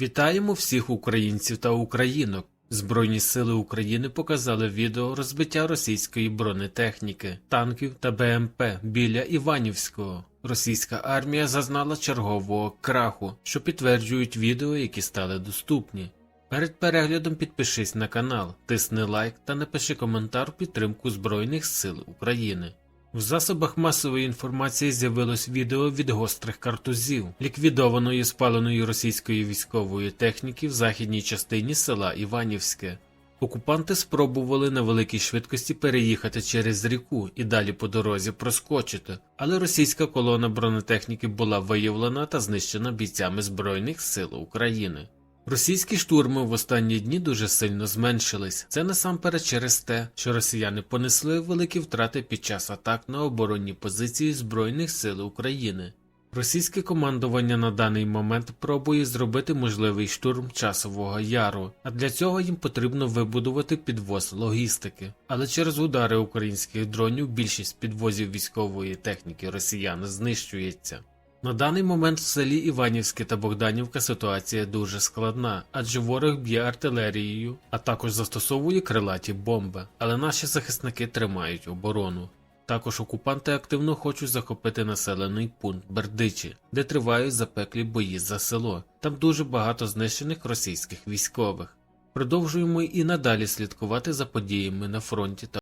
Вітаємо всіх українців та українок. Збройні сили України показали відео розбиття російської бронетехніки, танків та БМП біля Іванівського. Російська армія зазнала чергового краху, що підтверджують відео, які стали доступні. Перед переглядом підпишись на канал, тисни лайк та напиши коментар у підтримку Збройних сил України. В засобах масової інформації з'явилось відео від гострих картузів, ліквідованої спаленої російської військової техніки в західній частині села Іванівське. Окупанти спробували на великій швидкості переїхати через ріку і далі по дорозі проскочити, але російська колона бронетехніки була виявлена та знищена бійцями Збройних сил України. Російські штурми в останні дні дуже сильно зменшились. Це насамперед через те, що росіяни понесли великі втрати під час атак на оборонні позиції Збройних сил України. Російське командування на даний момент пробує зробити можливий штурм часового яру, а для цього їм потрібно вибудувати підвоз логістики. Але через удари українських дронів більшість підвозів військової техніки росіян знищується. На даний момент в селі Іванівське та Богданівка ситуація дуже складна, адже ворог б'є артилерією, а також застосовує крилаті бомби, але наші захисники тримають оборону. Також окупанти активно хочуть захопити населений пункт Бердичі, де тривають запеклі бої за село. Там дуже багато знищених російських військових. Продовжуємо і надалі слідкувати за подіями на фронті та